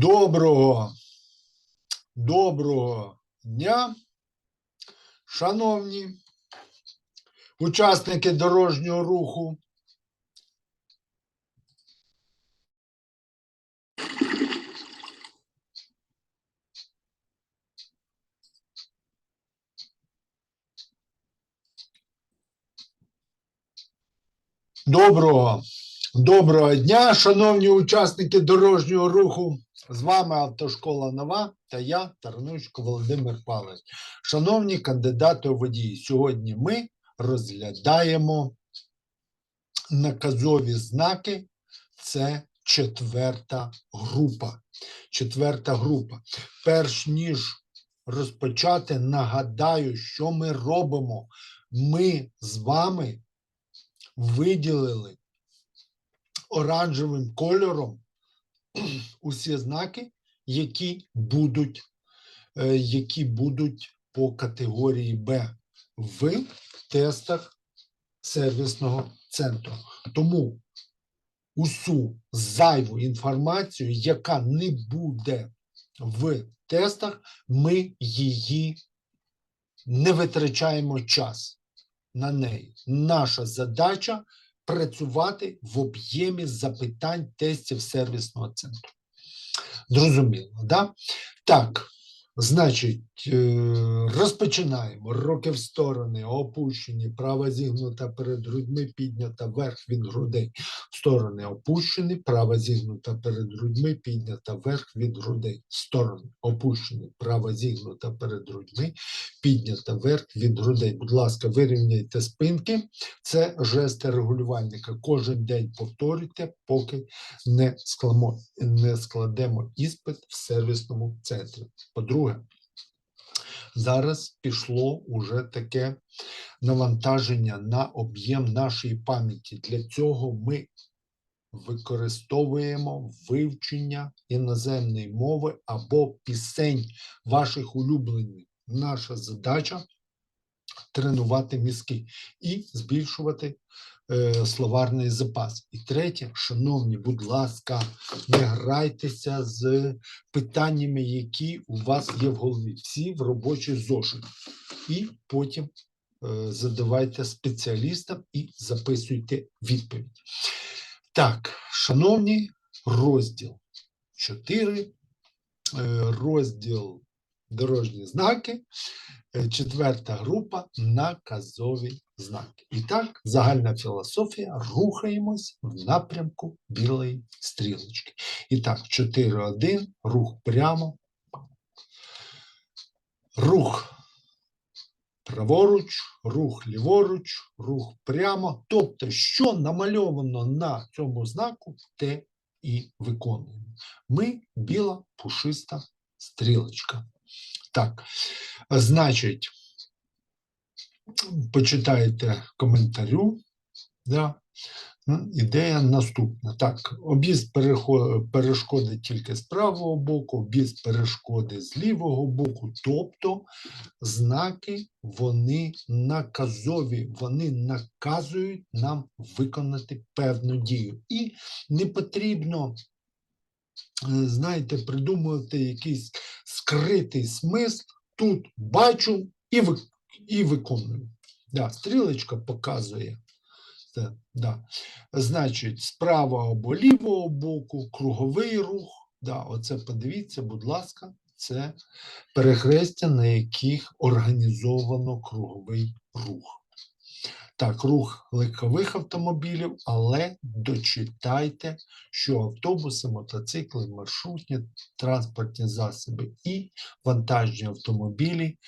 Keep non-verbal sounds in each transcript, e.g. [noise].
Доброго, доброго дня, шановні учасники дорожнього руху. Доброго, доброго дня, шановні учасники дорожнього руху. З вами Автошкола Нова та я, Тарнучко Володимир Павлович. Шановні кандидати у водії, сьогодні ми розглядаємо наказові знаки. Це четверта група. Четверта група. Перш ніж розпочати, нагадаю, що ми робимо. Ми з вами виділили оранжевим кольором [clears throat] усі знаки, які будуть, е, які будуть по категорії Б в тестах сервісного центру. Тому усю зайву інформацію, яка не буде в тестах, ми її не витрачаємо час на неї. Наша задача працювати в об'ємі запитань тестів сервісного центру. Зрозуміло, да? Так, значить, розпочинаємо. Руки в сторони, опущені, права зігнута перед грудьми, піднята вверх від грудей. Сторони опущені, права зігнута перед грудьми, піднята вверх від грудей. Сторони опущені, права зігнута перед грудьми, піднята вверх від грудей. Будь ласка, вирівняйте спинки. Це жести регулювальника. Кожен день повторюйте, поки не складемо, не складемо іспит в сервісному центрі. По-друге, зараз пішло уже таке навантаження на об'єм нашої пам'яті. Для цього ми використовуємо вивчення іноземної мови або пісень ваших улюблених. Наша задача тренувати мізки і збільшувати е, словарний запас. І третє, шановні, будь ласка, не грайтеся з питаннями, які у вас є в голові. Всі в робочий зошит. І потім е, задавайте спеціалістам і записуйте відповідь. Так, шановні, розділ 4, е, розділ дорожні знаки, е, четверта група наказові знаки. І так, загальна філософія, рухаємось в напрямку білої стрілочки. І так, 4.1, рух прямо, рух праворуч, рух ліворуч, рух прямо. Тобто, що намальовано на цьому знаку, те і виконуємо. Ми біла пушиста стрілочка. Так, значить, почитайте коментарю. Да. Ідея наступна. Так, об'їзд перешкоди тільки з правого боку, об'їзд перешкоди з лівого боку. Тобто знаки вони наказові, вони наказують нам виконати певну дію. І не потрібно, знаєте, придумувати якийсь скритий смисл. Тут бачу і, і виконую. Да, стрілочка показує. Це, да. Значить, з правого або лівого боку, круговий рух. Да, оце подивіться, будь ласка, це перехрестя, на яких організовано круговий рух. Так, рух легкових автомобілів, але дочитайте, що автобуси, мотоцикли, маршрутні транспортні засоби і вантажні автомобілі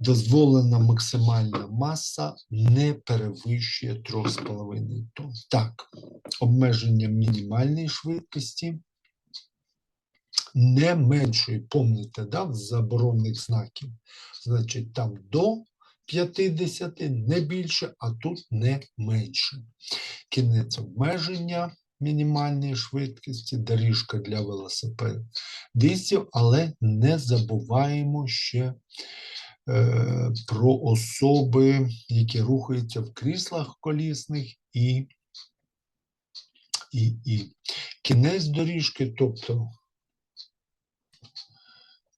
дозволена максимальна маса не перевищує 3,5 тонн. Так, обмеження мінімальної швидкості не меншої, помните, да, заборонних знаків. Значить, там до 50, не більше, а тут не менше. Кінець обмеження мінімальної швидкості, доріжка для велосипедистів, але не забуваємо ще е, про особи, які рухаються в кріслах колісних і, і, і кінець доріжки, тобто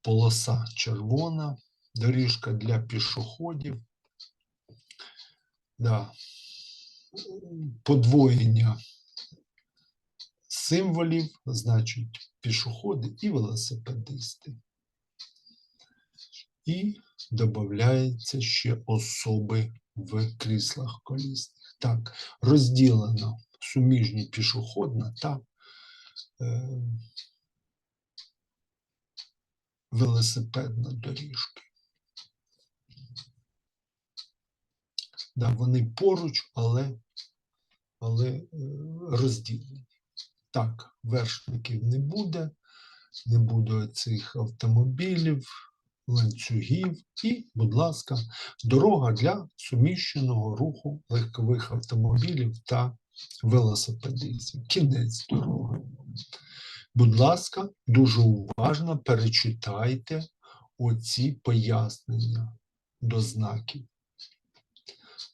полоса червона, доріжка для пішоходів. Да. Подвоєння символів, значить, пішоходи і велосипедисти. І додається ще особи в кріслах колісних. Так, розділено суміжні пішохідна та е, велосипедна доріжки. Да, вони поруч, але, але е, розділені. Так, вершників не буде, не буде цих автомобілів, ланцюгів і, будь ласка, дорога для суміщеного руху легкових автомобілів та велосипедистів. Кінець дороги. Будь ласка, дуже уважно перечитайте оці пояснення до знаків.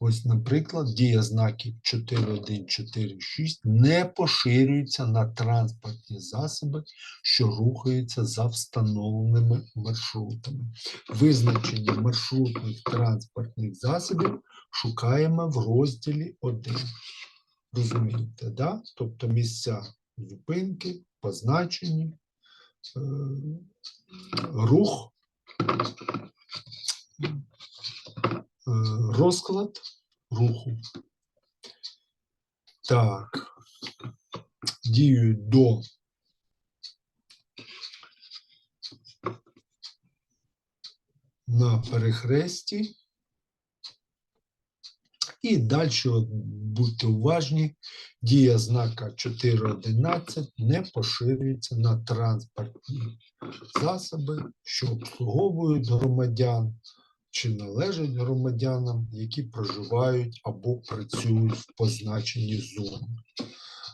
Ось, наприклад, дія знаків 4146 не поширюється на транспортні засоби, що рухаються за встановленими маршрутами. Визначення маршрутних транспортних засобів шукаємо в розділі 1. Розумієте, да? Тобто місця зупинки, позначені, е, рух, е, розклад. Руху. Так, діють до. На перехресті. І далі будьте уважні, дія знака 4.11 не поширюється на транспортні засоби, що обслуговують громадян чи належать громадянам, які проживають або працюють в позначеній зоні,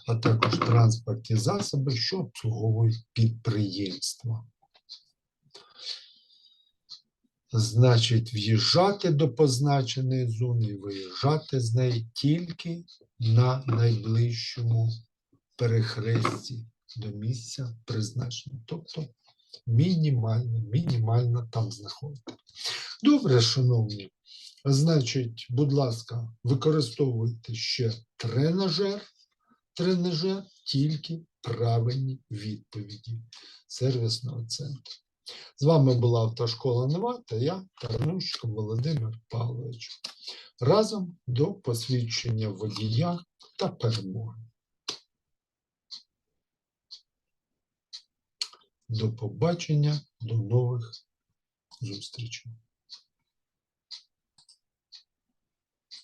а також транспортні засоби, що обслуговують підприємства. Значить, в'їжджати до позначеної зони і виїжджати з неї тільки на найближчому перехресті до місця призначення. Тобто мінімально, мінімально там знаходити. Добре, шановні. Значить, будь ласка, використовуйте ще тренажер, тренажер, тільки правильні відповіді сервісного центру. З вами була автошкола Нева та я, Тарнущик Володимир Павлович. Разом до посвідчення водія та перемоги. До побачення, до нових зустрічей.